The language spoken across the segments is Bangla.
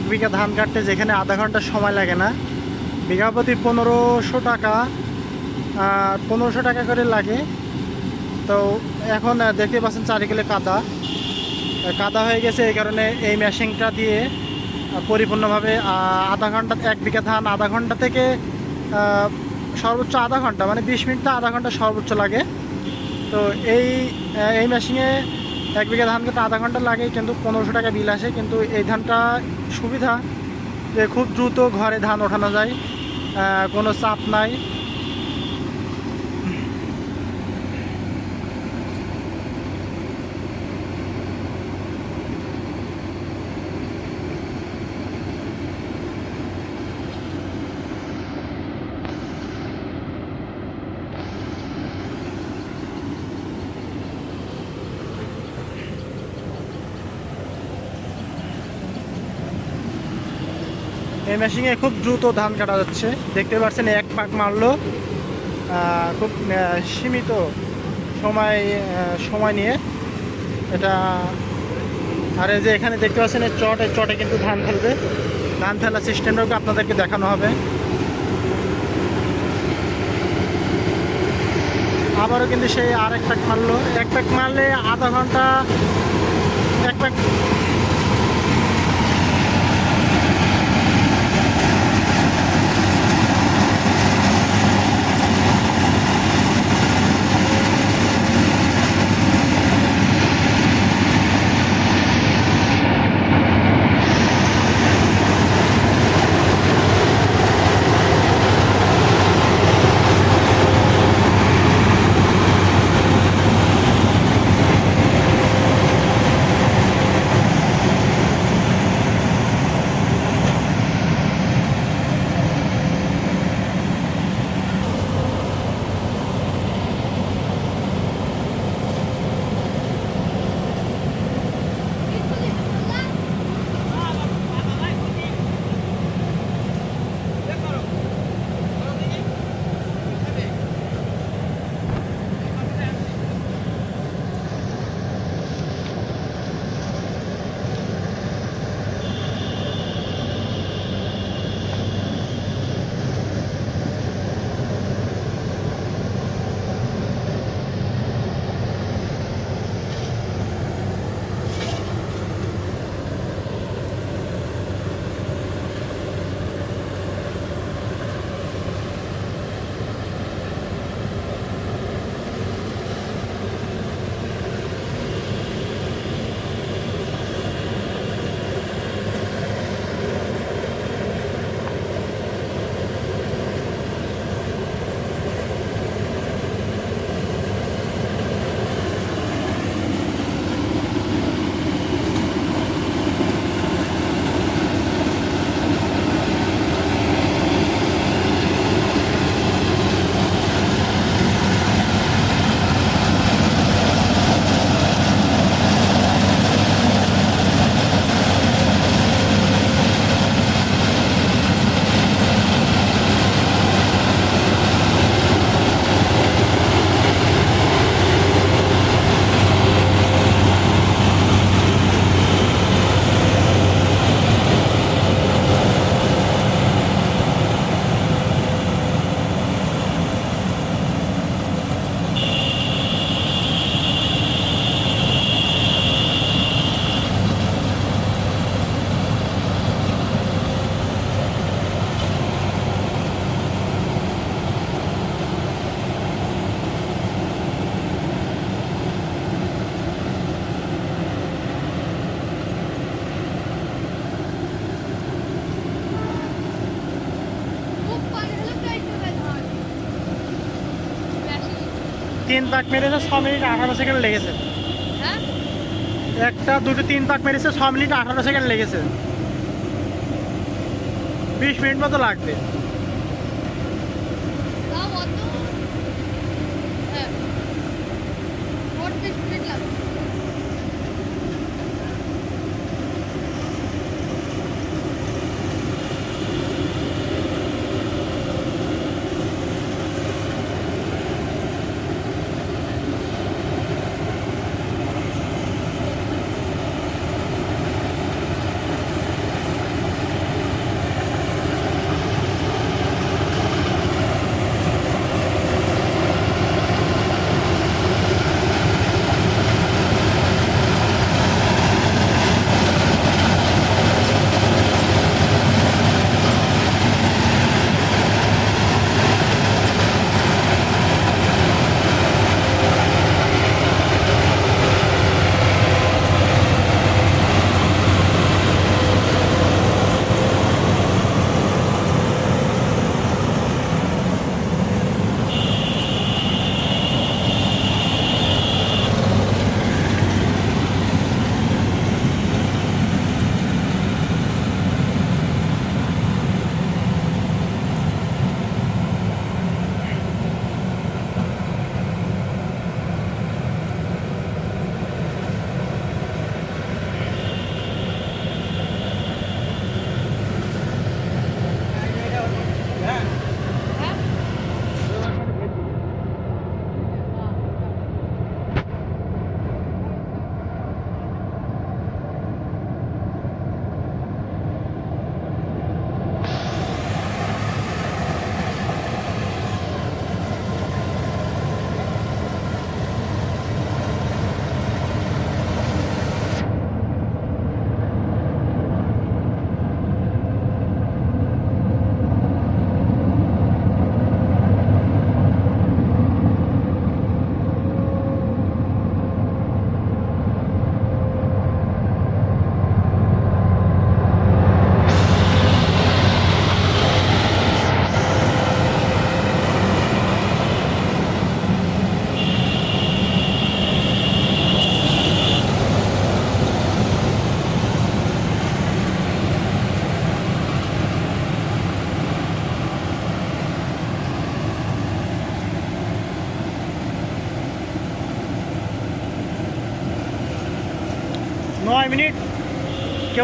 এক বিঘা ধান কাটতে যেখানে আধা ঘণ্টা সময় লাগে না। বিঘা প্রতি পনেরোশো টাকা পনেরোশো টাকা করে লাগে। তো এখন দেখতে পাচ্ছেন চারিদিকে কাদা। কাদা হয়ে গেছে এই কারণে এই মেশিনটা দিয়ে পরিপূর্ণভাবে আধা ঘণ্টা, এক বিঘা ধান আধা ঘণ্টা থেকে সর্বোচ্চ আধা ঘণ্টা মানে বিশ মিনিট আধা ঘণ্টা সর্বোচ্চ লাগে। তো এই এই মেশিনে এক বিঘা ধান কাটতে আধা ঘণ্টা লাগে, কিন্তু পনেরোশো টাকা বিল আসে। কিন্তু এই ধানটা সুবিধা যে খুব দ্রুত ঘরে ধান ওঠানো যায় কোনো চাপ নাই। এই মেশিনে খুব দ্রুত ধান কাটা যাচ্ছে। দেখতে পাচ্ছেন, এক পাক মারলো। খুব সীমিত সময় সময় নিয়ে এটা, আর যে এখানে দেখতে পাচ্ছেন, এই চট এই চটে কিন্তু ধান ফেলবে। ধান ফেলার সিস্টেমটাকে আপনাদেরকে দেখানো হবে। আবারও কিন্তু সেই আর এক প্যাক মারলো। এক প্যাক মারলে আধা ঘণ্টা, এক প্যাক তিন পাক মেরেছে ছ মিনিট আঠারো সেকেন্ড লেগেছে। হ্যাঁ? একটা দুটো তিন পাক মেরেছে ছ মিনিট আঠারো সেকেন্ড লেগেছে। বিশ মিনিট মতো লাগবে।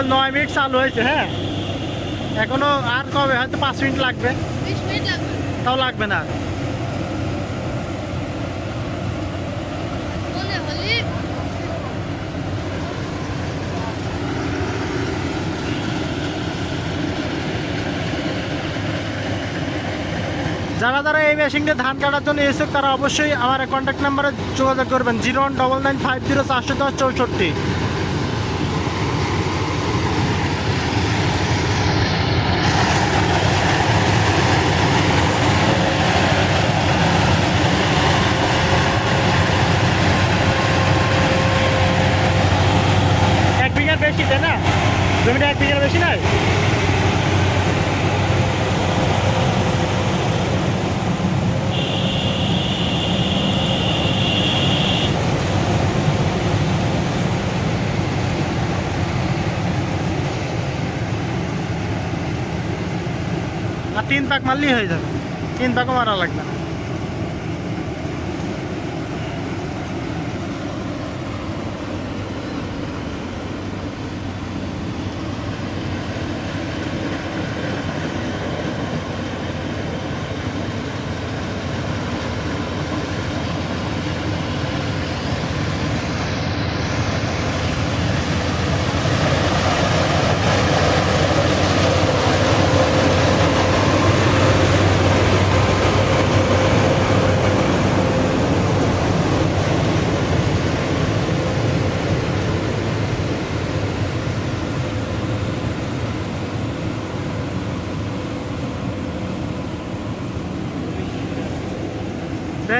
কেবল নয় মিনিট চালু হয়েছে হ্যাঁ? এখনও আর কবে? হয়তো পাঁচ মিনিট লাগবে। বিশ মিনিট লাগবে। তাও লাগবে না। যারা যারা এই মেশিনটা ধান কাটার জন্য এসে তারা অবশ্যই আমার কন্ট্যাক্ট নাম্বারে যোগাযোগ করবেন। Zero one double nine five zero চারশো দশ চৌষট্টি এক বিঘার বেশি তাই না জমিটা এক বিঘার বেশি নয় আর তিন পাক মারলেই হয়ে যাবে। তিন পাকও মারা লাগবে না।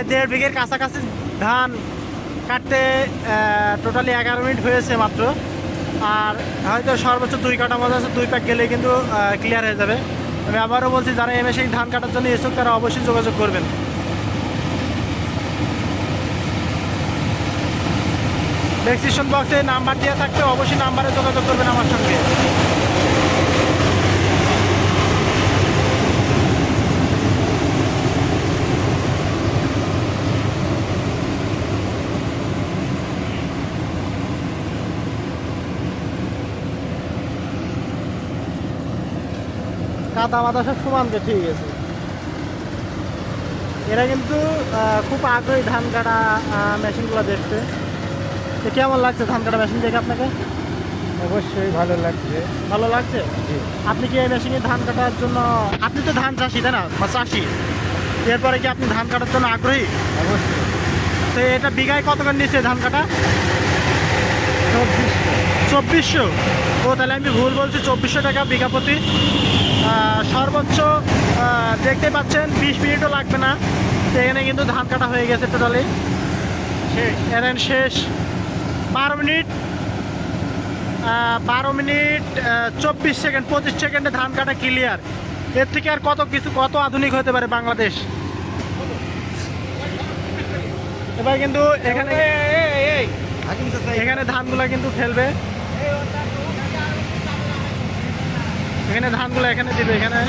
প্রায় দেড় বিঘের কাছাকাছি ধান কাটতে টোটালি এগারো মিনিট হয়েছে মাত্র। আর হয়তো সর্বোচ্চ দুই কাটা মতো আছে, দুই প্যাক গেলে কিন্তু ক্লিয়ার হয়ে যাবে। আমি আবারও বলছি, যারা এম এই ধান কাটার জন্য এসুক তারা অবশ্যই যোগাযোগ করবেন। ডেসক্রিপশন বক্সে নাম্বার দেওয়া থাকবে অবশ্যই নাম্বারে যোগাযোগ করবেন আমার সঙ্গে। কাদা মাদা সব সমান ঠিক আছে। এরা কিন্তু খুব আগ্রহী ধান কাটা মেশিনগুলো দেখতে। তো কেমন লাগছে ধান কাটা মেশিন দেখে আপনাকে? অবশ্যই ভালো লাগছে। ভালো লাগছে? আপনি কি এই মেশিনে ধান কাটার জন্য আপনি তো ধান চাষি তাই না? বা চাষি। এরপরে কি আপনি ধান কাটার জন্য আগ্রহী? অবশ্যই। তো এটা বিঘায় কত করে নিচ্ছে ধান কাটা? চব্বিশশো। ও তাহলে আমি ভুল বলছি চব্বিশশো টাকা বিঘা প্রতি। সর্বোচ্চ দেখতে পাচ্ছেন বিশ মিনিটও লাগবে না। এখানে কিন্তু ধান কাটা হয়ে গেছে টোটালি এরেন শেষ। বারো মিনিট। বারো মিনিট চব্বিশ সেকেন্ড পঁচিশ সেকেন্ডে ধান কাটা ক্লিয়ার এর থেকে আর কত কিছু কত আধুনিক হতে পারে বাংলাদেশ? এবার কিন্তু এখানে এখানে ধানগুলো কিন্তু ফেলবে। এখানে ধানগুলো এখানে দিবে এখানে।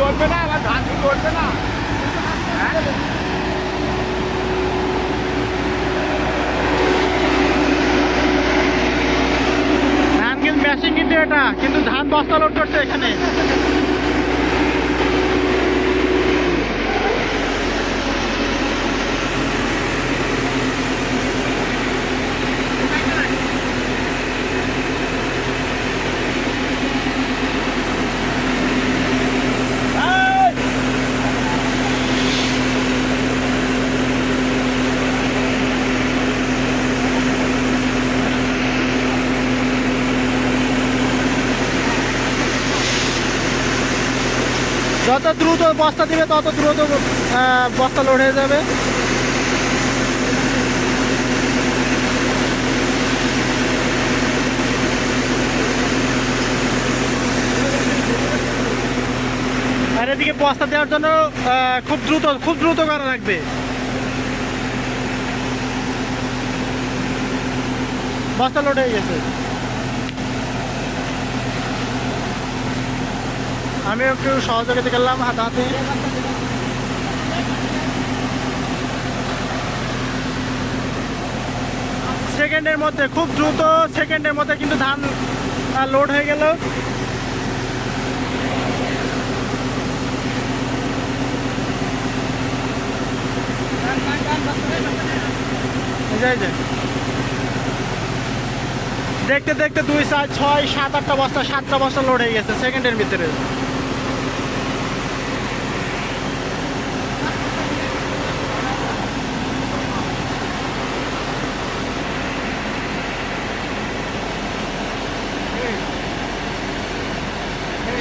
করবে না আমার ধান করবে না ধান কিন্তু মেশিন কিন্তু এটা কিন্তু ধান বস্তা লোড করছে এখানে। যত দ্রুত বস্তা দিবে, তত দ্রুত বস্তা লোড হয়ে যাবে। আর এদিকে বস্তা দেওয়ার জন্য খুব দ্রুত খুব দ্রুত করা লাগবে বস্তা লোড হয়ে গেছে। আমি একটু সহযোগিতা করলাম হাতাহাতি। সেকেন্ডের মধ্যে, খুব দ্রুত সেকেন্ডের মধ্যে কিন্তু ধান লোড হয়ে গেল। দেখতে দেখতে দুই চার, ছয়, সাত, আটটা বস্তা, সাতটা বস্তা লোড হয়ে গেছে সেকেন্ডের ভিতরে।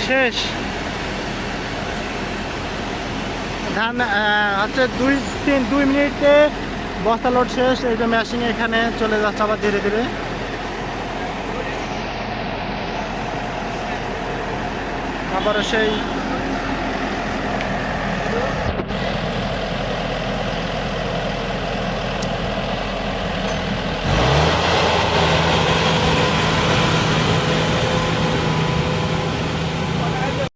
শেষ। ধান হচ্ছে দুই, তিন, দুই মিনিটে বস্তা লোড শেষ, এই যে মেশিন এখানে চলে যাচ্ছে আবার ধীরে ধীরে। আবার সেই